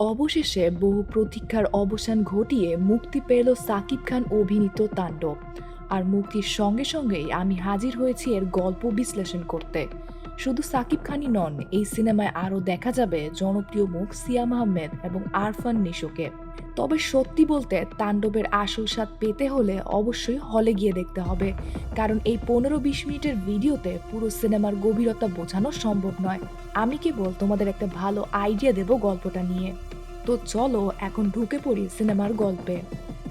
অবশেষে বহু প্রতীক্ষার অবসান ঘটিয়ে মুক্তি পেল সাকিব খান অভিনীত তাণ্ডব। আর মুক্তির সঙ্গে সঙ্গেই আমি হাজির হয়েছি এর গল্প বিশ্লেষণ করতে। শুধু সাকিব খানই নন, এই সিনেমায় আরও দেখা যাবে জনপ্রিয় মুখ সিয়াম আহমেদ এবং আরফান নিশোকে। তবে সত্যি বলতে তাণ্ডবের আসল স্বাদ পেতে হলে অবশ্যই হলে গিয়ে দেখতে হবে। কারণ এই পনেরো বিশ মিনিটের ভিডিওতে পুরো সিনেমার গভীরতা বোঝানো সম্ভব নয়। আমি কেবল তোমাদের একটা ভালো আইডিয়া দেব গল্পটা নিয়ে। তো চলো এখন ঢুকে পড়ি সিনেমার গল্পে।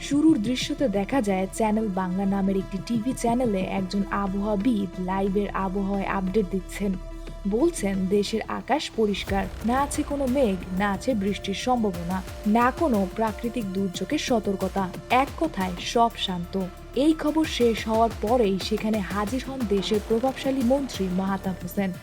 শুরুর দৃশ্যতে দেখা যায় চ্যানেল বাংলা নামের একটি টিভি চ্যানেলে একজন আবহাওয়াবিদ লাইভের আবহাওয়ায় আপডেট দিচ্ছেন। বলছেন, দেশের আকাশ পরিষ্কার, না আছে কোনো মেঘ, না আছে বৃষ্টির সম্ভাবনা, না কোনো প্রাকৃতিক দুর্যোগের সতর্কতা। এক কথায়, সব শান্ত। এই খবর শেষ হওয়ার পরেই সেখানে হাজির হন দেশের প্রভাবশালী মন্ত্রী মাহাতাব হোসেন।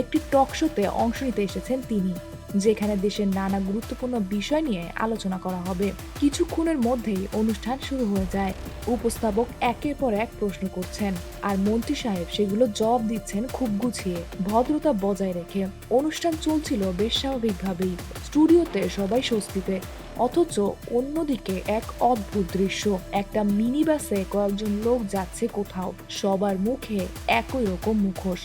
একটি টক শোতে অংশ নিতে এসেছেন তিনি। যেখানে দেশের নানা গুরুত্বপূর্ণ বিষয় নিয়ে আলোচনা করা হবে। কিছুক্ষণের মধ্যেই অনুষ্ঠান শুরু হয়ে যায়। উপস্থাপক একের পর এক প্রশ্ন করছেন, আর মন্ত্রী সাহেব সেগুলো জবাব দিচ্ছেন খুব গুছিয়ে, ভদ্রতা বজায় রেখে। অনুষ্ঠান চলছিল বেশ স্বাভাবিকভাবেই, স্টুডিওতে সবাই স্বস্তিতে, অথচ অন্যদিকে এক অদ্ভুত দৃশ্য, একটা মিনি বাসে কয়েকজন লোক যাচ্ছে কোথাও, সবার মুখে একই রকম মুখোশ।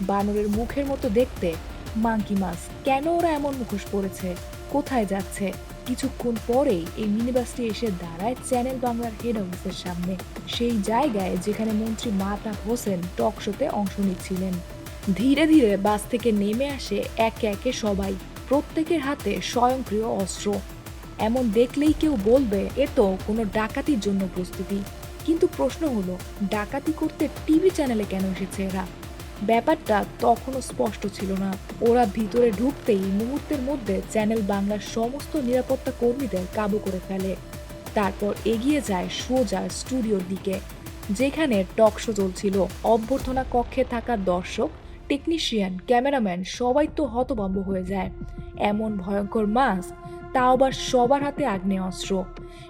বানরের মুখের মতো দেখতে, মাঙ্কি মাস কেন ওরা এমন মুখোশ পরেছে? কোথায় যাচ্ছে? কিছুক্ষণ পরেই এই মিনিবাসটি এসে দাঁড়ায় চ্যানেল বাংলার হেড অফিসের সামনে। সেই জায়গায় যেখানে মন্ত্রী মাতা হোসেন টক শোতে অংশ নিচ্ছিলেন। ধীরে ধীরে বাস থেকে নেমে আসে একে একে সবাই, প্রত্যেকের হাতে স্বয়ংক্রিয় অস্ত্র। এমন দেখলেই কেউ বলবে, এ তো কোনো ডাকাতির জন্য প্রস্তুতি। কিন্তু প্রশ্ন হলো, ডাকাতি করতে টিভি চ্যানেলে কেন এসেছে এরা? ব্যাপারটা তখনও স্পষ্ট ছিল না। ওরা ভিতরে ঢুকতেই মুহূর্তের মধ্যে চ্যানেল বাংলার সমস্ত নিরাপত্তা কর্মীদের কাবু করে ফেলে। তারপর এগিয়ে যায় সোজা স্টুডিওর দিকে, যেখানে টক শো চলছিল। অভ্যর্থনা কক্ষে থাকা দর্শক, টেকনিশিয়ান, ক্যামেরাম্যান সবাই তো হতভম্ব হয়ে যায়। এমন ভয়ঙ্কর মাস তাও আবার সবার হাতে আগ্নেয়াস্ত্র।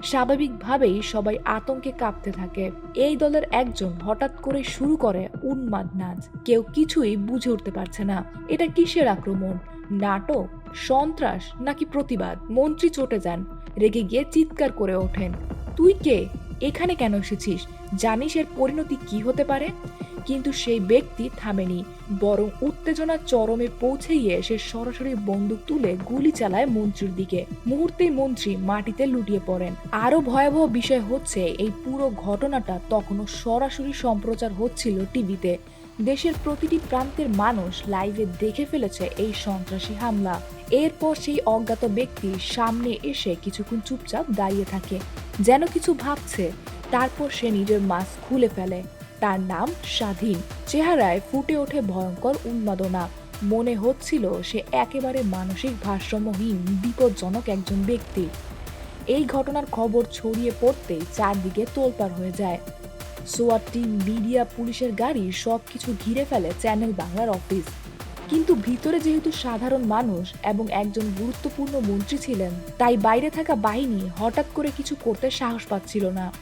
স্বাভাবিকভাবেই সবাই আতঙ্কে কাঁপতে থাকে। এই দলের একজন হঠাৎ করে শুরু করে উন্মাদ নাচ। কেউ কিছুই বুঝে উঠতে পারছে না। এটা কিসের আক্রমণ? নাটক? সন্ত্রাস? নাকি প্রতিবাদ? মন্ত্রী চটে যান। রেগে গিয়ে চিৎকার করে ওঠেন। তুই কে? এখানে কেন এসেছিস? জানিস এর পরিণতি কি হতে পারে? কিন্তু সেই ব্যক্তি থামেনি, বরং উত্তেজনা চরমে পৌঁছে গিয়ে সে সরাসরি বন্দুক তুলে গুলি চালায় মন্ত্রীর দিকে। মুহূর্তেই মন্ত্রী মাটিতে লুটিয়ে পড়েন। আরও ভয়াবহ বিষয় হচ্ছে, এই পুরো ঘটনাটা তখনও সরাসরি সম্প্রচার হচ্ছিল টিভিতে। দেশের প্রতিটি প্রান্তের মানুষ লাইভে দেখে ফেলেছে এই সন্ত্রাসী হামলা। এরপর সেই অজ্ঞাত ব্যক্তি সামনে এসে কিছুক্ষণ চুপচাপ দাঁড়িয়ে থাকে, যেন কিছু ভাবছে। তারপর সে নিজের মাস্ক খুলে ফেলে। তার নাম স্বাধীন। চেহারায় ফুটে ওঠে ভয়ঙ্কর উন্মাদনা। মনে হচ্ছিল সে একেবারে মানসিক ভারসাম্যহীন, বিপজ্জনক একজন ব্যক্তি। এই ঘটনার খবর ছড়িয়ে পড়তেই চারদিকে তোলপাড় হয়ে যায়। সোয়ার টিম, মিডিয়া, পুলিশের গাড়ি সবকিছু ঘিরে ফেলে চ্যানেল বাংলার অফিস। কিন্তু ভিতরে যেহেতু সাধারণ মানুষ এবং একজন গুরুত্বপূর্ণ মন্ত্রী ছিলেন, তাই বাইরে থাকা বাহিনী হঠাৎ করে কিছু করতে সাহস পাচ্ছিল না।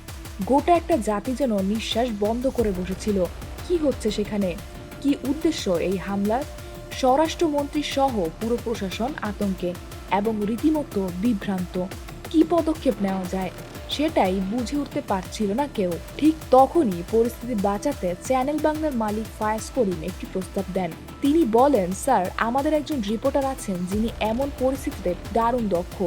গোটা একটা জাতি যেন নিঃশ্বাস বন্ধ করে বসেছিল। কি হচ্ছে সেখানে? কি উদ্দেশ্য এই হামলার? স্বরাষ্ট্রমন্ত্রী সহ পুরো প্রশাসন আতঙ্কে এবং রীতিমতো বিভ্রান্ত। কি পদক্ষেপ নেওয়া যায়? সেটাই বুঝে উঠতে পারছিল না কেউ। ঠিক তখনই পরিস্থিতি বাঁচাতে চ্যানেল বাংলার মালিক ফায়াজ করিম একটি প্রস্তাব দেন। তিনি বলেন, স্যার, আমাদের একজন রিপোর্টার আছেন যিনি এমন পরিস্থিতিতে দারুণ দক্ষ,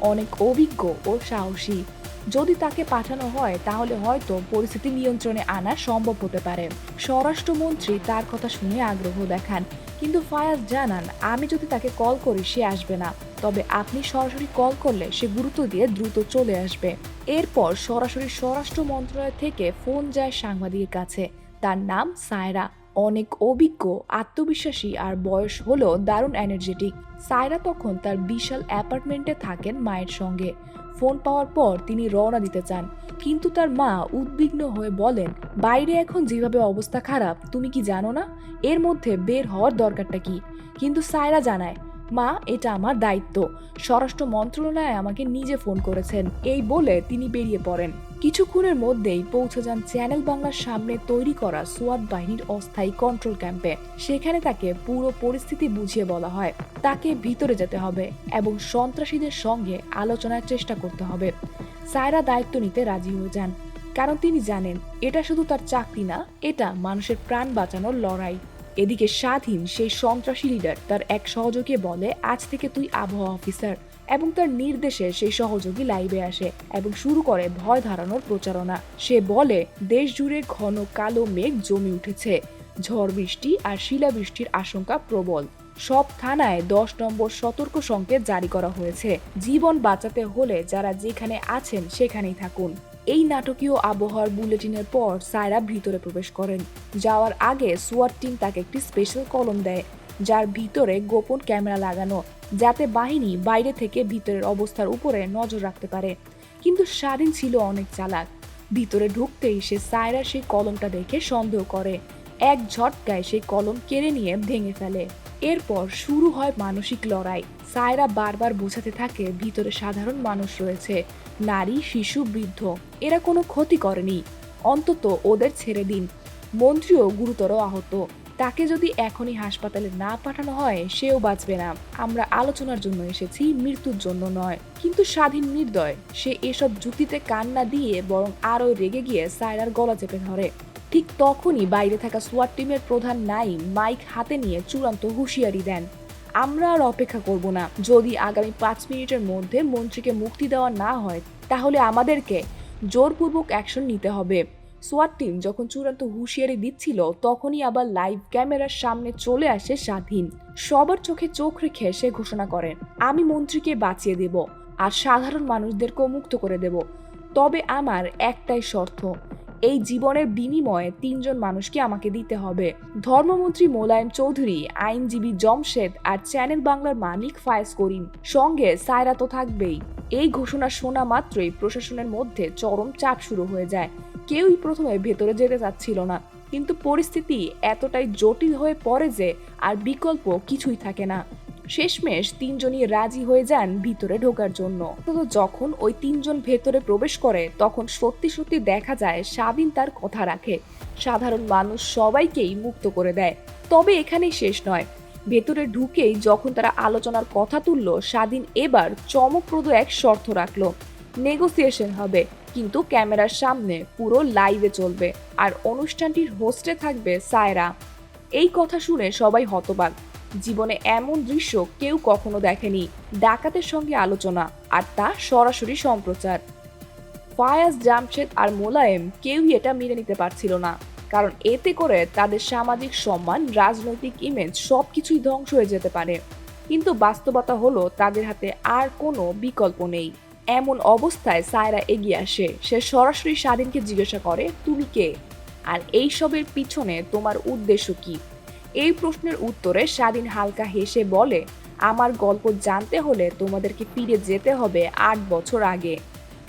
অনেক অভিজ্ঞ ও সাহসী। যদি তাকে পাঠানো হয়, তাহলে হয়তো পরিস্থিতি নিয়ন্ত্রণে আনা সম্ভব হতে পারে। স্বরাষ্ট্রমন্ত্রী তার কথা শুনে আগ্রহ দেখান। কিন্তু ফায়াজ জানান, আমি যদি তাকে কল করি, সে আসবে না। তবে আপনি সরাসরি কল করলে সে গুরুত্ব দিয়ে দ্রুত চলে আসবে। এরপর সরাসরি স্বরাষ্ট্র মন্ত্রণালয় থেকে ফোন যায় সাংবাদিকের কাছে। তার নাম সায়রা। অনেক অভিজ্ঞ, আত্মবিশ্বাসী আর বয়স হলো দারুণ এনার্জেটিক সায়রা তখন তার বিশাল অ্যাপার্টমেন্টে থাকেন মায়ের সঙ্গে। ফোন পাওয়ার পর তিনি রওনা দিতে চান। কিন্তু তার মা উদ্বিগ্ন হয়ে বলেন, বাইরে এখন যেভাবে অবস্থা খারাপ, তুমি কি জানো না? এর মধ্যে বের হওয়ার দরকারটা কি? কিন্তু সায়রা জানায়, মা, এটা আমার দায়িত্ব। স্বরাষ্ট্র মন্ত্রণালয়ে আমাকে নিজে ফোন করেছেন। এই বলে তিনি বেরিয়ে পড়েন। কিছুক্ষণের মধ্যেই পৌঁছে যান চ্যানেল বাংলার সামনে তৈরি করা সোয়াট বাহিনীর অস্থায়ী কন্ট্রোল ক্যাম্পে। সেখানে তাকে পুরো পরিস্থিতি বুঝিয়ে বলা হয়। তাকে ভিতরে যেতে হবে এবং সন্ত্রাসীদের সঙ্গে আলোচনার চেষ্টা করতে হবে। সায়রা দায়িত্ব নিতে রাজি হয়ে যান, কারণ তিনি জানেন এটা শুধু তার চাকরি না, এটা মানুষের প্রাণ বাঁচানোর লড়াই। এদিকে স্বাধীন সেই সন্ত্রাসী লিডার তার এক সহযোগী বলে, আজ থেকে তুই আবহাওয়া অফিসার এবং তার নির্দেশে সেই সহযোগী লাইভে আসে এবং শুরু করে ভয় ধারানোর প্রচারণা। সে বলে দেশ জুড়ে ঘন কালো মেঘ জমে উঠেছে। ঝড় বৃষ্টি আর শিলাবৃষ্টির আশঙ্কা প্রবল। সব থানায় দশ নম্বর সতর্ক সংকেত জারি করা হয়েছে। জীবন বাঁচাতে হলে যারা যেখানে আছেন সেখানেই থাকুন। এই নাটকীয় আবহাওয়ার বুলেটিনের পর সায়রা ভিতরে প্রবেশ করেন। যাওয়ার আগে সোয়ার টিম তাকে একটি স্পেশাল কলম দেয়। যার ভিতরে গোপন ক্যামেরা লাগানো, যাতে বাহিনী বাইরে থেকে ভিতরের অবস্থার উপরে নজর রাখতে পারে। কিন্তু স্বাধীন ছিল অনেক চালাক। ভিতরে ঢুকতেই সে সায়রা সেই কলমটা দেখে সন্দেহ করে। এক ঝটকায় সেই কলম কেড়ে নিয়ে ভেঙে ফেলে। এরপর শুরু হয় মানসিক লড়াই। সায়রা বারবার বোঝাতে থাকে, ভিতরে সাধারণ মানুষ রয়েছে, নারী, শিশু, বৃদ্ধ, এরা কোনো ক্ষতি করেনি। অন্তত ওদের ছেড়ে দিন। মন্ত্রীও গুরুতর আহত। তাকে যদি এখনই হাসপাতালে না পাঠানো হয়, সেও বাঁচবে না। আমরা আলোচনার জন্য এসেছি, মৃত্যুর জন্য নয়। কিন্তু স্বাধীন নির্দয়, সে এসব যুক্তিতে কান্না দিয়ে বরং আরও রেগে গিয়ে সায়রার গলা চেপে ধরে। ঠিক তখনই বাইরে থাকা সোয়াট টিমের প্রধান নাইম মাইক হাতে নিয়ে চূড়ান্ত হুঁশিয়ারি দেন। আমরা আর অপেক্ষা করব না। যদি আগামী পাঁচ মিনিটের মধ্যে মন্ত্রীকে মুক্তি দেওয়া না হয়, তাহলে আমাদেরকে জোরপূর্বক অ্যাকশন নিতে হবে। সোয়াট টিম যখন চূড়ান্ত হুঁশিয়ারি দিচ্ছিল, তখনই আবার লাইভ ক্যামেরার সামনে চলে আসে স্বাধীন। সবার চোখে চোখ রেখে সে ঘোষণা করেন, আমি মন্ত্রীকে বাঁচিয়ে দেব আর সাধারণ মানুষদেরকেও মুক্ত করে দেব। তবে আমার একটাই শর্ত এই জীবনের বিনিময়ে তিনজন মানুষকে আমাকে দিতে হবে। ধর্মমন্ত্রী মোলায়েম চৌধুরী, আইনজীবী জমশেদ আর চ্যানেল বাংলার মালিক ফায়েজ করিম সঙ্গে সায়রা তো থাকবেই। এই ঘোষণা শোনা মাত্রই প্রশাসনের মধ্যে চরম চাপ শুরু হয়ে যায়। কেউই প্রথমে ভেতরে যেতে চাচ্ছিল না। কিন্তু পরিস্থিতি এতটাই জটিল হয়ে পড়ে যে আর বিকল্প কিছুই থাকে না। শেষমেশ তিনজনই রাজি হয়ে যান ভিতরে ঢোকার জন্য। তো যখন ওই তিনজন ভেতরে প্রবেশ করে, তখন সত্যি সত্যি দেখা যায় স্বাধীন তার কথা রাখে। সাধারণ মানুষ সবাইকেই মুক্ত করে দেয়। তবে এখানেই শেষ নয়। ভেতরে ঢুকেই যখন তারা আলোচনার কথা তুলল স্বাধীন এবার চমকপ্রদ এক শর্ত রাখল। নেগোসিয়েশন হবে, কিন্তু ক্যামেরার সামনে পুরো লাইভে চলবে, আর অনুষ্ঠানটির হোস্টে থাকবে সায়রা। এই কথা শুনে সবাই হতবাক। জীবনে এমন দৃশ্য কেউ কখনো দেখেনি। ডাকাতের সঙ্গে আলোচনা আর তা সরাসরি সম্প্রচার। ফায়াজ, জামশেদ আর মোলায়েম কেউই এটা মেনে নিতে পারছিল না, কারণ এতে করে তাদের সামাজিক সম্মান, রাজনৈতিক ইমেজ সবকিছুই ধ্বংস হয়ে যেতে পারে। কিন্তু বাস্তবতা হলো, তাদের হাতে আর কোনো বিকল্প নেই। এমন অবস্থায় সায়রা এগিয়ে আসে, সে সরাসরি স্বাধীনকে জিজ্ঞাসা করে, তুমি কে? আর এইসবের পিছনে তোমার উদ্দেশ্য কি? এই প্রশ্নের উত্তরে স্বাধীন হালকা হেসে বলে, আমার গল্প জানতে হলে তোমাদেরকে ফিরে যেতে হবে আট বছর আগে।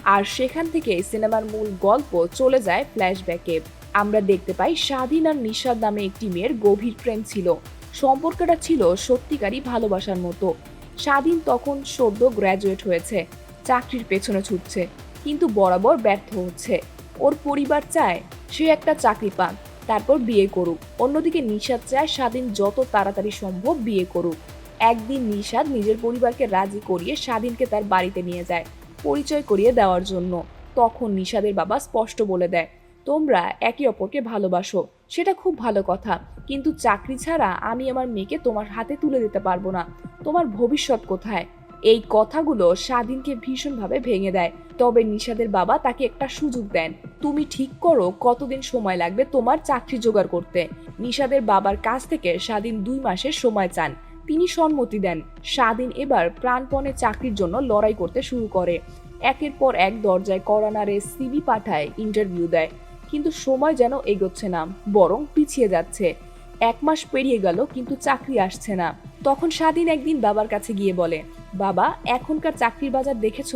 আর সেখান থেকে সিনেমার মূল গল্প চলে যায় ফ্ল্যাশব্যাকে। আমরা দেখতে পাই স্বাধীন আর নিশাদ নামে একটি মেয়ের গভীর প্রেম ছিল। সম্পর্কটা ছিল সত্যিকারই ভালোবাসার মতো। স্বাধীন তখন সদ্য গ্র্যাজুয়েট হয়েছে, চাকরির পেছনে ছুটছে, কিন্তু বরাবর ব্যর্থ হচ্ছে। ওর পরিবার চায় সে একটা চাকরি পাক। তারপর বিয়ে করুক। অন্যদিকে নিষাদ চায় স্বাধীন যত তাড়াতাড়ি সম্ভব বিয়ে করুক। একদিন নিষাদ নিজের পরিবারকে রাজি করিয়ে স্বাধীনকে তার বাড়িতে নিয়ে যায় পরিচয় করিয়ে দেওয়ার জন্য। তখন নিষাদের বাবা স্পষ্ট বলে দেয়, তোমরা একে অপরকে ভালোবাসো, সেটা খুব ভালো কথা। কিন্তু চাকরি ছাড়া আমি আমার মেয়েকে তোমার হাতে তুলে দিতে পারব না। তোমার ভবিষ্যৎ কোথায়? এই কথাগুলো স্বাধীনকে ভীষণভাবে ভেঙে দেয়। তবে নিষাদের বাবা তাকে একটা সুযোগ দেন। তুমি ঠিক করো, কতদিন সময় লাগবে তোমার চাকরি জোগাড় করতে? নিষাদের বাবার কাছ থেকে স্বাধীন দুই মাসের সময় চান। তিনি সম্মতি দেন। স্বাধীন এবার প্রাণপণে চাকরির জন্য লড়াই করতে শুরু করে। একের পর এক দরজায় করানারে সিবি পাঠায়, ইন্টারভিউ দেয়। কিন্তু সময় যেন এগোচ্ছে না, বরং পিছিয়ে যাচ্ছে। এক মাস পেরিয়ে গেল, কিন্তু চাকরি আসছে না। তখন স্বাধীন একদিন বাবার কাছে গিয়ে বলে বাবা, এখনকার চাকরির বাজার দেখেছ?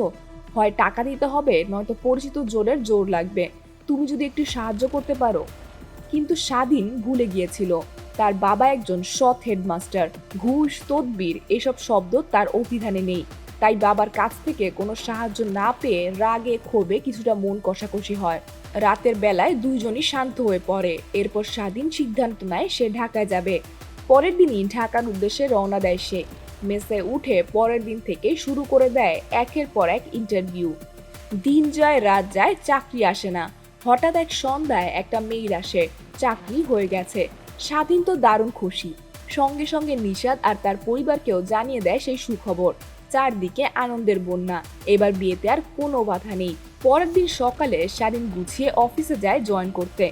হয় টাকা দিতে হবে, নয়তো পরিচিত জোরের জোর লাগবে। তুমি যদি একটু সাহায্য করতে পারো। কিন্তু স্বাধীন ভুলে গিয়েছিল। তার বাবা একজন সৎ হেডমাস্টার, ঘুষ, তদবির, এসব শব্দ তার অভিধানে নেই। তাই বাবার কাছ থেকে কোনো সাহায্য না পেয়ে রাগে, ক্ষোভে কিছুটা মন কষাকষি হয়। রাতের বেলায় দুইজনই শান্ত হয়ে পড়ে। এরপর স্বাধীন সিদ্ধান্ত নেয় সে ঢাকায় যাবে। পরের দিনই ঢাকার উদ্দেশ্যে রওনা দেয় সে। মেসে উঠে পরের দিন থেকে শুরু করে দেয় একের পর এক ইন্টারভিউ দিন যায়, রাত যায়, চাকরি আসে না। হঠাৎ এক সন্ধ্যায় একটা মেইল আসে, চাকরি হয়ে গেছে। স্বাধীন তো দারুণ খুশি। সঙ্গে সঙ্গে নিষাদ আর তার পরিবারকেও জানিয়ে দেয় সেই সুখবর। চারদিকে আনন্দের বন্যা। এবার বিয়েতে আর কোনো বাধা নেই। পরের দিন সকালে স্বাধীন গুছিয়ে অফিসে যায় জয়েন করতে।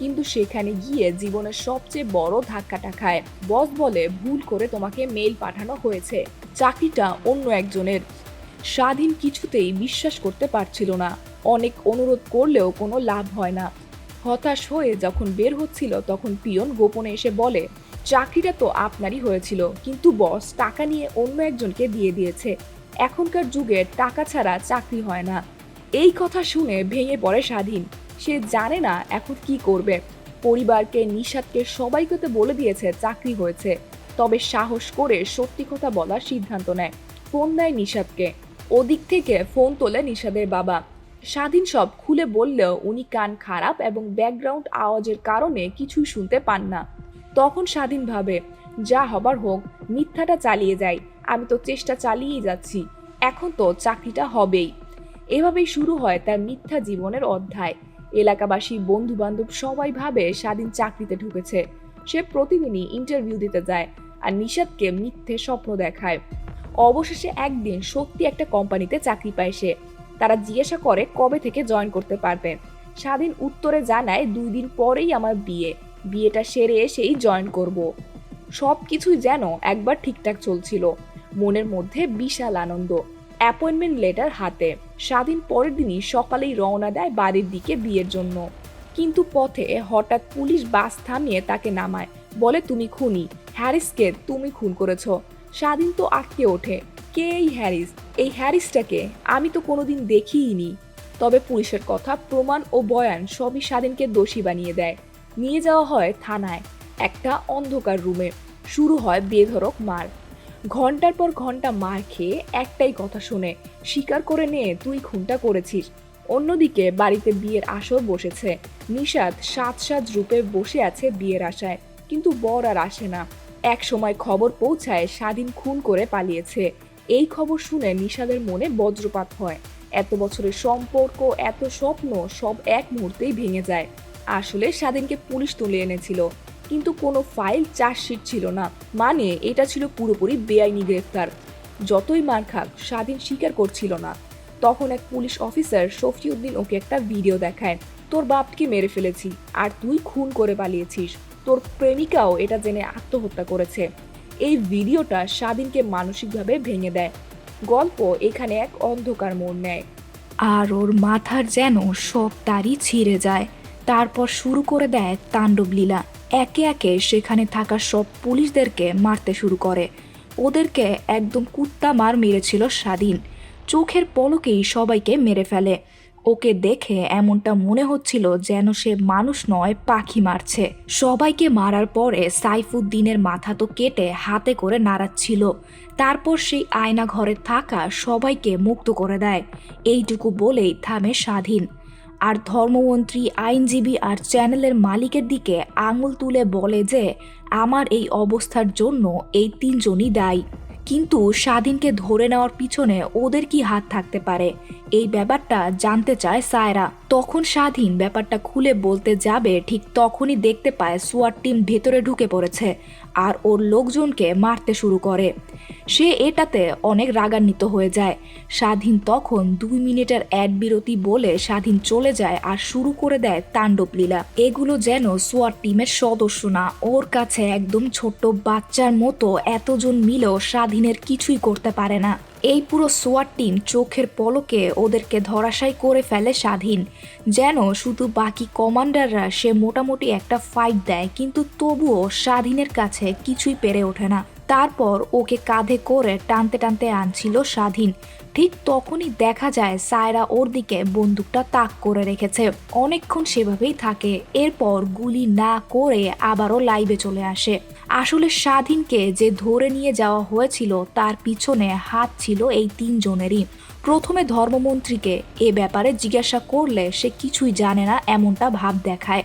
কিন্তু সেখানে গিয়ে জীবনের সবচেয়ে বড় ধাক্কাটা খায়। বস বলে, ভুল করে তোমাকে মেইল পাঠানো হয়েছে। চাকরিটা অন্য একজনের। স্বাধীন কিছুতেই বিশ্বাস করতে পারছিল না। অনেক অনুরোধ করলেও কোনো লাভ হয় না। হতাশ হয়ে যখন বের হচ্ছিল, তখন পিয়ন গোপনে এসে বলে, চাকরিটা তো আপনারই হয়েছিল, কিন্তু বস টাকা নিয়ে অন্য একজনকে দিয়ে দিয়েছে। এখনকার যুগে টাকা ছাড়া চাকরি হয় না। এই কথা শুনে ভেঙে পড়ে স্বাধীন। সে জানে না এখন কি করবে। পরিবারকে, নিষাদকে সবাইকে তো বলে দিয়েছে, চাকরি হয়েছে। তবে সাহস করে সত্যি কথা বলার সিদ্ধান্ত নেয়। ফোন দেয় নিষাদকে। ওদিক থেকে ফোন তোলে নিষাদের বাবা। স্বাধীন সব খুলে বললেও উনি কান খারাপ এবং ব্যাকগ্রাউন্ড আওয়াজের কারণে কিছুই শুনতে পান না। তখন স্বাধীন ভাবে, যা হবার হোক, মিথ্যাটা চালিয়ে যাই। আমি তো চেষ্টা চালিয়েই যাচ্ছি। এখন তো চাকরিটা হবেই। এভাবেই শুরু হয় তার মিথ্যা জীবনের অধ্যায়। এলাকাবাসী বন্ধু বান্ধব সবাই ভাবে স্বাধীন চাকরিতে ঢুকেছে। সে প্রতিদিনই ইন্টারভিউ দিতে যায় আর নিষাদকে মিথ্যে স্বপ্ন দেখায়। অবশেষে একদিন সত্যি একটা কোম্পানিতে চাকরি পায় সে। তারা জিজ্ঞাসা করে কবে থেকে জয়েন করতে পারবেন স্বাধীন উত্তরে জানায়, দুই দিন পরেই আমার বিয়ে। বিয়েটা সেরে এসেই জয়েন করব। সব কিছুই যেন একবার ঠিকঠাক চলছিল। মনের মধ্যে বিশাল আনন্দ। অ্যাপয়েন্টমেন্ট লেটার হাতে। স্বাধীন পরের দিনই সকালেই রওনা দেয় বাড়ির দিকে বিয়ের জন্য। কিন্তু পথে হঠাৎ পুলিশ বাস থামিয়ে তাকে নামায়। বলে, তুমি খুনি। হ্যারিসকে তুমি খুন করেছ। স্বাধীন তো আটকে ওঠে। কে এই হ্যারিস? এই হ্যারিসটাকে আমি তো কোনোদিন দেখিইনি তবে পুলিশের কথা, প্রমাণ ও বয়ান সবই স্বাধীনকে দোষী বানিয়ে দেয়। নিয়ে যাওয়া হয় থানায়, একটা অন্ধকার রুমে। শুরু হয় বেধরক মার। ঘণ্টার পর ঘণ্টা মার খেয়ে একটাই কথা শুনে স্বীকার করে নে তুই খুনটা করেছিস। অন্যদিকে বাড়িতে বিয়ের আসর বসেছে। নিষাদ সাত সাত রূপে বসে আছে বিয়ের আশায়, কিন্তু বর আর আসে না। এক সময় খবর পৌঁছায় স্বাধীন খুন করে পালিয়েছে। এই খবর শুনে নিষাদের মনে বজ্রপাত হয়। এত বছরের সম্পর্ক, এত স্বপ্ন সব এক মুহূর্তেই ভেঙে যায়। আসলে স্বাধীনকে পুলিশ তুলে এনেছিল। কিন্তু কোনো ফাইল চার্জশিট ছিল না। মানে এটা ছিল পুরোপুরি বেআইনি গ্রেফতার। যতই মার খাক, স্বাধীন স্বীকার করছিল না। তখন এক পুলিশ অফিসার শফিউদ্দিন ওকে একটা ভিডিও দেখায়। তোর বাপকে মেরে ফেলেছি, আর তুই খুন করে পালিয়েছিস। তোর প্রেমিকাও এটা জেনে আত্মহত্যা করেছে। এই ভিডিওটা স্বাধীনকে মানসিকভাবে ভেঙে দেয়। গল্প এখানে এক অন্ধকার মোড় নেয়। আর ওর মাথার যেন সব তারই ছিঁড়ে যায়। তারপর শুরু করে দেয় তাণ্ডবলীলা। একে একে সেখানে থাকা সব পুলিশদেরকে মারতে শুরু করে। ওদেরকে একদম কুত্তা মার মেরেছিল স্বাধীন। চোখের পলকেই সবাইকে মেরে ফেলে। ওকে দেখে এমনটা মনে হচ্ছিল যেন সে মানুষ নয়, পাখি মারছে। সবাইকে মারার পরে সাইফুদ্দিনের মাথা তো কেটে হাতে করে নাড়াচ্ছিল। তারপর সেই আয়না ঘরে থাকা সবাইকে মুক্ত করে দেয়। এইটুকু বলেই থামে স্বাধীন। আর ধর্মমন্ত্রী, আইনজীবী আর চ্যানেলের মালিকের দিকে আঙুল তুলে বলে যে, আমার এই অবস্থার জন্য এই তিনজনই দায়ী। কিন্তু স্বাধীনকে ধরে নেওয়ার পিছনে ওদের কি হাত থাকতে পারে? এই ব্যাপারটা জানতে চায় সায়রা। তখন স্বাধীন ব্যাপারটা খুলে বলতে যাবে, ঠিক তখনই দেখতে পায় সোয়ার টিম ভেতরে ঢুকে পড়েছে। আর ওর লোকজনকে মারতে শুরু করে। সে এটাতে অনেক রাগান্বিত হয়ে যায়। স্বাধীন তখন দুই মিনিটের অ্যাড বিরতি বলে স্বাধীন চলে যায় আর শুরু করে দেয় তাণ্ডব লীলা। এগুলো যেন সোয়ার টিমের সদস্য না। ওর কাছে একদম ছোট্ট বাচ্চার মতো এতজন মিলেও স্বাধীনের কিছুই করতে পারে না। এই পুরো সোয়ার টিম চোখের পলকে ওদেরকে ধরাশায়ী করে ফেলে স্বাধীন। যেন শুধু বাকি কমান্ডাররা সে মোটামুটি একটা ফাইট দেয়, কিন্তু তবুও স্বাধীনের কাছে কিছুই পেরে ওঠে না। তারপর ওকে কাঁধে করে টানতে টানতে আনছিল স্বাধীন। ঠিক তখনই দেখা যায় সায়রা ওর দিকে বন্দুকটা তাক করে রেখেছে। অনেকক্ষণ সেভাবেই থাকে। এরপর গুলি না করে আবারও লাইভে চলে আসে। আসলে স্বাধীনকে যে ধরে নিয়ে যাওয়া হয়েছিল, তার পিছনে হাত ছিল এই তিনজনেরই। প্রথমে ধর্মমন্ত্রীকে এ ব্যাপারে জিজ্ঞাসা করলে সে কিছুই জানে না, এমনটা ভাব দেখায়।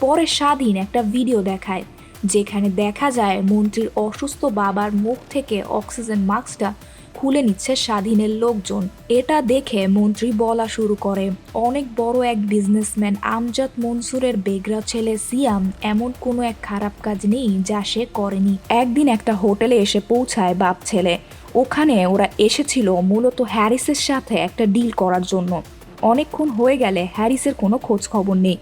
পরে স্বাধীন একটা ভিডিও দেখায়। যেখানে দেখা যায় মন্ত্রীর অসুস্থ বাবার মুখ থেকে অক্সিজেন মাস্কটা খুলে নিচ্ছে স্বাধীনের লোকজন। এটা দেখে মন্ত্রী বলা শুরু করে, অনেক বড় এক বিজনেসম্যান আমজাদ মনসুরের বেগরা ছেলে সিয়াম এমন কোনো এক খারাপ কাজ নেই যা সে করেনি। একদিন একটা হোটেলে এসে পৌঁছায় বাপ ছেলে। ওখানে ওরা এসেছিল মূলত হ্যারিসের সাথে একটা ডিল করার জন্য। অনেকক্ষণ হয়ে গেলে হ্যারিসের কোনো খোঁজ খবর নেই।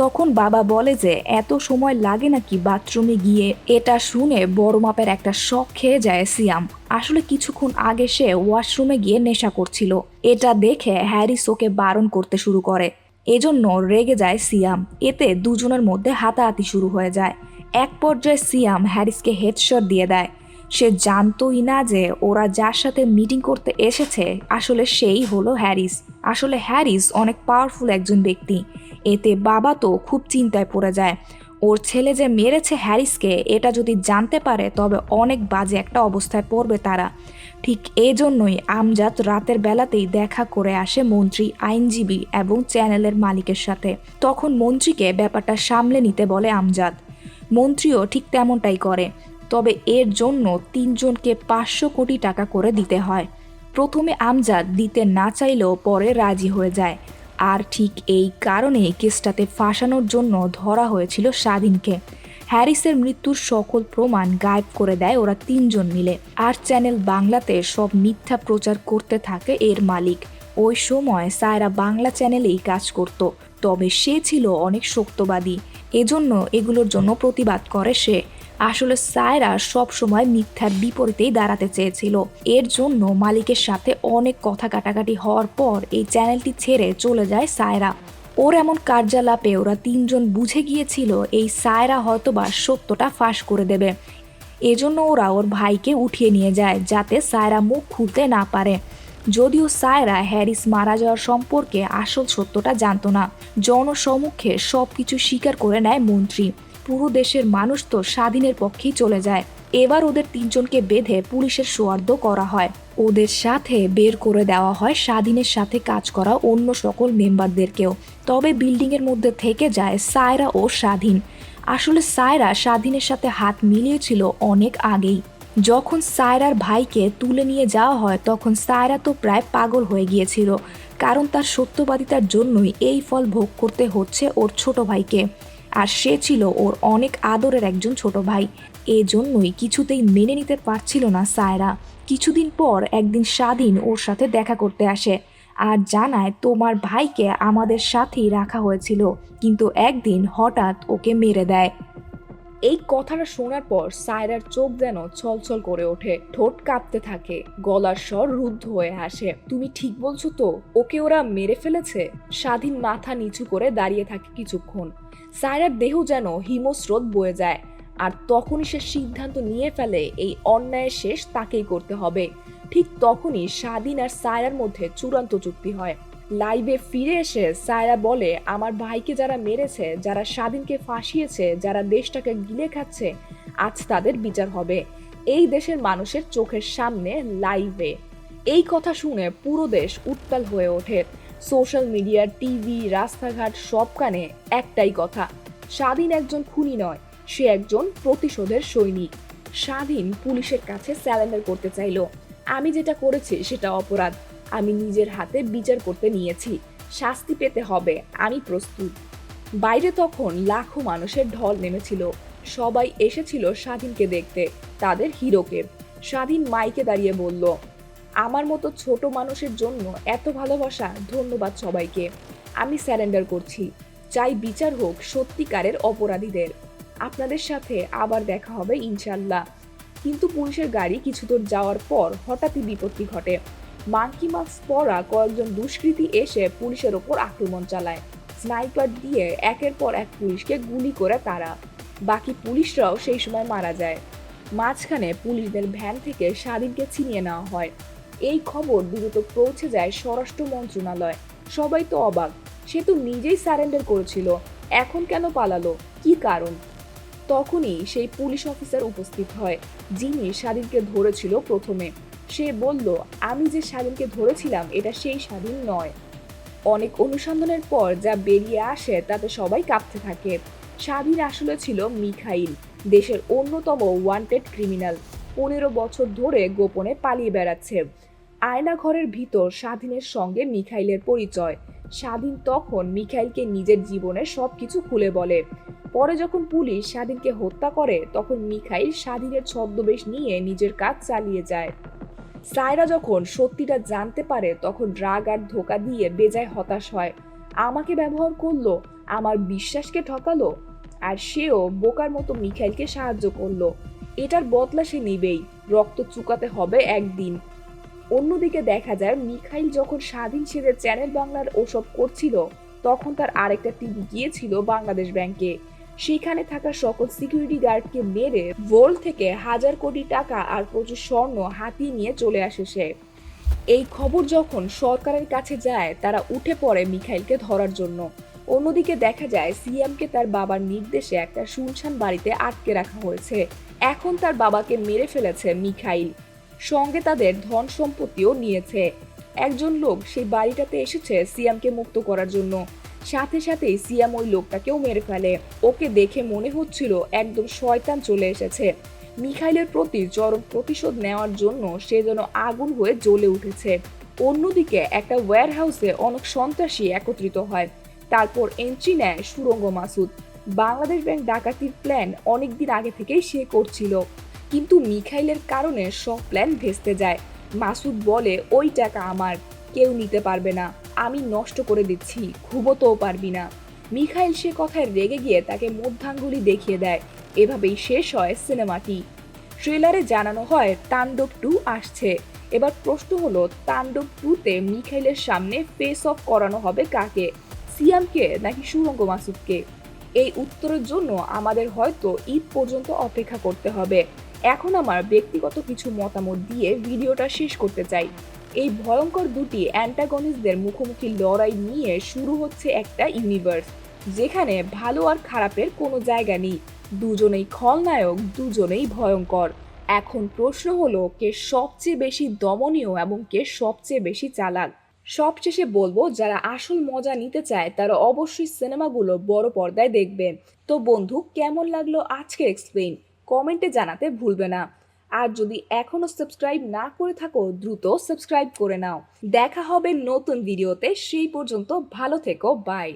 তখন বাবা বলে যে, এত সময় লাগে নাকি বাথরুমে গিয়ে? এটা শুনে বড় মাপের একটা শখ খেয়ে যায় সিয়াম। আসলে কিছুক্ষণ আগে সে ওয়াশরুমে গিয়ে নেশা করছিল। এটা দেখে হ্যারিস ওকে বারণ করতে শুরু করে। এজন্য রেগে যায় সিয়াম। এতে দুজনের মধ্যে হাতাহাতি শুরু হয়ে যায়। এক পর্যায়ে সিয়াম হ্যারিসকে হেডশট দিয়ে দেয়। সে জানতোই না যে ওরা যার সাথে মিটিং করতে এসেছে, আসলে সেই হলো হ্যারিস। আসলে হ্যারিস অনেক পাওয়ারফুল একজন ব্যক্তি। এতে বাবা তো খুব চিন্তায় পড়ে যায়। ওর ছেলে যে মেরেছে হ্যারিসকে, এটা যদি জানতে পারে, তবে অনেক বাজে একটা অবস্থায় পড়বে তারা। ঠিক এই জন্যই আমজাদ রাতের বেলাতেই দেখা করে আসে মন্ত্রী, আইনজীবী এবং চ্যানেলের মালিকের সাথে। তখন মন্ত্রীকে ব্যাপারটা সামলে নিতে বলে আমজাদ। মন্ত্রীও ঠিক তেমনটাই করে, তবে এর জন্য তিনজনকে পাঁচশো কোটি টাকা করে দিতে হয়। প্রথমে আমজাদ দিতে না চাইলেও পরে রাজি হয়ে যায়। আর ঠিক এই কারণে কেসটাতে ফাঁসানোর জন্য ধরা হয়েছিল স্বাধীনকে। হ্যারিসের মৃত্যুর সকল প্রমাণ গায়েব করে দেয় ওরা তিনজন মিলে। আর চ্যানেল বাংলাতে সব মিথ্যা প্রচার করতে থাকে এর মালিক। ওই সময় সায়রা বাংলা চ্যানেলেই কাজ করত। তবে সে ছিল অনেক শক্তবাদী। এজন্য এগুলোর জন্য প্রতিবাদ করে সে। আসলে সায়রা সব সময় মিথ্যার বিপরীতেই দাঁড়াতে চেয়েছিল। এর জন্য মালিকের সাথে অনেক কথা কাটাকাটি হওয়ার পর এই চ্যানেলটি ছেড়ে চলে যায় সায়রা। ওর এমন কার্যালাপে ওরা তিনজন বুঝে গিয়েছিল এই সায়রা হয়তোবা সত্যটা ফাঁস করে দেবে। এজন্য ওরা ওর ভাইকে উঠিয়ে নিয়ে যায় যাতে সায়রা মুখ খুলতে না পারে। যদিও সায়রা হ্যারিস মারা যাওয়ার সম্পর্কে আসল সত্যটা জানতো না। জনসমক্ষে সব কিছু স্বীকার করে নেয় মন্ত্রী। পুরো দেশের মানুষ তো স্বাধীনের পক্ষেই চলে যায়। এবার ওদের তিনজনকে বেঁধে পুলিশের সোয়ার্দ করা হয়। ওদের সাথে বের করে দেওয়া হয় স্বাধীনের সাথে কাজ করা অন্য সকল মেম্বারদেরকেও। তবে বিল্ডিংয়ের মধ্যে থেকে যায় সায়রা ও স্বাধীন। আসলে সায়রা স্বাধীনের সাথে হাত মিলিয়েছিল অনেক আগেই। যখন সায়রার ভাইকে তুলে নিয়ে যাওয়া হয়, তখন সায়রা তো প্রায় পাগল হয়ে গিয়েছিল। কারণ তার সত্যবাদিতার জন্যই এই ফল ভোগ করতে হচ্ছে ওর ছোট ভাইকে। আর সে ছিল ওর অনেক আদরের একজন ছোট ভাই। এজন্যই কিছুতেই মেনে নিতে পারছিল না সায়রা। কিছুদিন পর একদিন স্বাধীন ওর সাথে দেখা করতে আসে। আর জানায়, তোমার ভাইকে আমাদের সাথেই রাখা হয়েছিল, কিন্তু একদিন হঠাৎ ওকে মেরে দেয়। এই কথাটা শোনার পর সায়রার চোখ যেন ছলছল করে ওঠে। ঠোঁট কাঁপতে থাকে, গলার স্বর রুদ্ধ হয়ে আসে। তুমি ঠিক বলছো তো, ওকে ওরা মেরে ফেলেছে? স্বাধীন মাথা নিচু করে দাঁড়িয়ে থাকে কিছুক্ষণ। সায়রার দেহ যেন হিমস্রোত বয়ে যায়, আর তখনই সে সিদ্ধান্ত নিয়ে ফেলে এই অন্যায়ের শেষ তাকেই করতে হবে। ঠিক তখনই স্বাধীন আর সায়রার মধ্যে চূড়ান্ত চুক্তি হয়। লাইভে ফিরে এসে সায়রা বলে, আমার ভাইকে যারা মেরেছে, যারা স্বাধীনকে ফাঁসিয়েছে, যারা দেশটাকে গিলে খাচ্ছে, আজ তাদের বিচার হবে। এই দেশের মানুষের চোখের সামনে লাইভে। এই কথা শুনে পুরো দেশ উত্তাল হয়ে ওঠে। সোশ্যাল মিডিয়া, টিভি, রাস্তাঘাট সব কানে একটাই কথা। স্বাধীন একজন খুনি নয়, সে একজন প্রতিশোধের সৈনিক। স্বাধীন পুলিশের কাছে স্যালেন্ডার করতে চাইলো। আমি যেটা করেছি সেটা অপরাধ। আমি নিজের হাতে বিচার করতে নিয়েছি। শাস্তি পেতে হবে, আমি প্রস্তুত। বাইরে তখন লাখো মানুষের ঢল নেমেছিল। সবাই এসেছিল স্বাধীনকে দেখতে, তাদের হিরোকে। স্বাধীন মাইকে দাঁড়িয়ে বলল আমার মতো ছোট মানুষের জন্য এত ভালোবাসা, ধন্যবাদ সবাইকে। আমি স্যারেন্ডার করছি। চাই বিচার হোক সত্যিকারের অপরাধীদের। আপনাদের সাথে আবার দেখা হবে ইনশাল্লাহ কিন্তু পুলিশের গাড়ি কিছু দূর যাওয়ার পর হঠাৎই বিপত্তি ঘটে। মাঙ্কি মাস্ক পরা কয়েকজন দুষ্কৃতী এসে পুলিশের ওপর আক্রমণ চালায়। স্নাইপার দিয়ে একের পর এক পুলিশকে গুলি করে তারা। বাকি পুলিশরাও সেই সময় মারা যায়। মাঝখানে পুলিশদের ভ্যান থেকে স্বাধীনকে ছিনিয়ে নেওয়া হয়। এই খবর দ্রুত পৌঁছে যায় স্বরাষ্ট্র মন্ত্রণালয়। সবাই তো অবাক। সে তো নিজেই সারেন্ডার করেছিল। এখন কেন পালালো? কি কারণ? তখনই সেই পুলিশ অফিসার উপস্থিত হয়, যিনি স্বাধীনকে ধরেছিল প্রথমে। সে বলল, আমি যে স্বাধীনকে ধরেছিলাম, এটা সেই স্বাধীন নয়। অনেক অনুসন্ধানের পর যা বেরিয়ে আসে, তাতে সবাই কাঁপতে থাকে। স্বাধীন আসলে ছিল মিখাইল, দেশের অন্যতম ওয়ান্টেড ক্রিমিনাল পনেরো বছর ধরে গোপনে পালিয়ে বেড়াচ্ছে। আয়না ঘরের ভিতর স্বাধীনের সঙ্গে মিখাইলের পরিচয়। স্বাধীন তখন মিখাইলকে নিজের জীবনের সবকিছু খুলে বলে। পরে যখন পুলিশ স্বাধীনকে হত্যা করে, তখন মিখাইল স্বাধীনের ছদ্মবেশ নিয়ে নিজের কাজ চালিয়ে যায়। সায়রা যখন সত্যিটা জানতে পারে, তখন ড্রাগ আর ধোকা দিয়ে বেজায় হতাশ হয়। আমাকে ব্যবহার করল, আমার বিশ্বাসকে ঠকালো, আর সেও বোকার মতো মিখাইলকে সাহায্য করল। এটার বদলা সে নিবেই, রক্ত চুকাতে হবে একদিন। অন্যদিকে দেখা যায়, মিখাইল যখন স্বাধীন সেদের চ্যানেল বাংলার ওসব করছিল, তখন তার আরেকটা টিম গিয়েছিল বাংলাদেশ ব্যাংকে। সেখানে থাকা সকল সিকিউরিটি গার্ডকে মেরে ভোল থেকে হাজার কোটি টাকা আর প্রচুর স্বর্ণ হাতিয়ে নিয়ে চলে আসে সে। এই খবর যখন সরকারের কাছে যায়, তারা উঠে পড়ে মিখাইলকে ধরার জন্য। অন্যদিকে দেখা যায়, সিএমকে তার বাবার নির্দেশে একটা শুনশান বাড়িতে আটকে রাখা হয়েছে। এখন তার বাবাকে মেরে ফেলেছে মিখাইল। সঙ্গে তাদের ধন সম্পত্তিও নিয়েছে। একজন লোক সেই বাড়িটাতে এসেছে সিয়ামকে মুক্ত করার জন্য। সাথে সাথেই সিয়াম ওই লোকটাকেও মেরে ফেলে। ওকে দেখে মনে হচ্ছিল একদম শয়তান চলে এসেছে। মিখাইলের প্রতি চরম প্রতিশোধ নেওয়ার জন্য সে যেন আগুন হয়ে জ্বলে উঠেছে। অন্যদিকে একটা ওয়্যার হাউসে অনেক সন্ত্রাসী একত্রিত হয়। তারপর এন্ট্রি নেয় সুরঙ্গ মাসুদ। বাংলাদেশ ব্যাংক ডাকাতির প্ল্যান অনেকদিন আগে থেকেই সে করছিল। কিন্তু মিখাইলের কারণে সব প্ল্যান ভেস্তে যায়। মাসুদ বলে, ওই টাকা আমার, কেউ নিতে পারবে না। আমি নষ্ট করে দিচ্ছি, ঘুমোতেও পারবি না। মিখাইল সে কথায় রেগে গিয়ে তাকে মধ্যাঙ্গুলি দেখিয়ে দেয়। এভাবেই শেষ হয় সিনেমাটি। ট্রেলারে জানানো হয়, তাণ্ডব টু আসছে। এবার প্রশ্ন হলো, তাণ্ডব টুতে মিখাইলের সামনে ফেস অফ করানো হবে কাকে? সিয়ামকে নাকি সুরঙ্গ মাসুদকে? এই উত্তরের জন্য আমাদের হয়তো ঈদ পর্যন্ত অপেক্ষা করতে হবে। এখন আমার ব্যক্তিগত কিছু মতামত দিয়ে ভিডিওটা শেষ করতে চাই। এই ভয়ঙ্কর দুটি অ্যান্টাগনিস্টদের মুখোমুখি লড়াই নিয়ে শুরু হচ্ছে একটা ইউনিভার্স যেখানে ভালো আর খারাপের কোনো জায়গা নেই। দুজনেই খলনায়ক, দুজনেই ভয়ঙ্কর। এখন প্রশ্ন হলো, কে সবচেয়ে বেশি দমনীয় এবং কে সবচেয়ে বেশি চালাক? সবশেষে বলব, যারা আসল মজা নিতে চায়, তারা অবশ্যই সিনেমাগুলো বড় পর্দায় দেখবে। তো বন্ধু, কেমন লাগল আজকের এক্সপ্লেইন কমেন্টে জানাতে ভুলবে না। আর যদি এখনও সাবস্ক্রাইব না করে থাকো, দ্রুত সাবস্ক্রাইব করে নাও। দেখা হবে নতুন ভিডিওতে, সেই পর্যন্ত ভালো থেকো, বাই।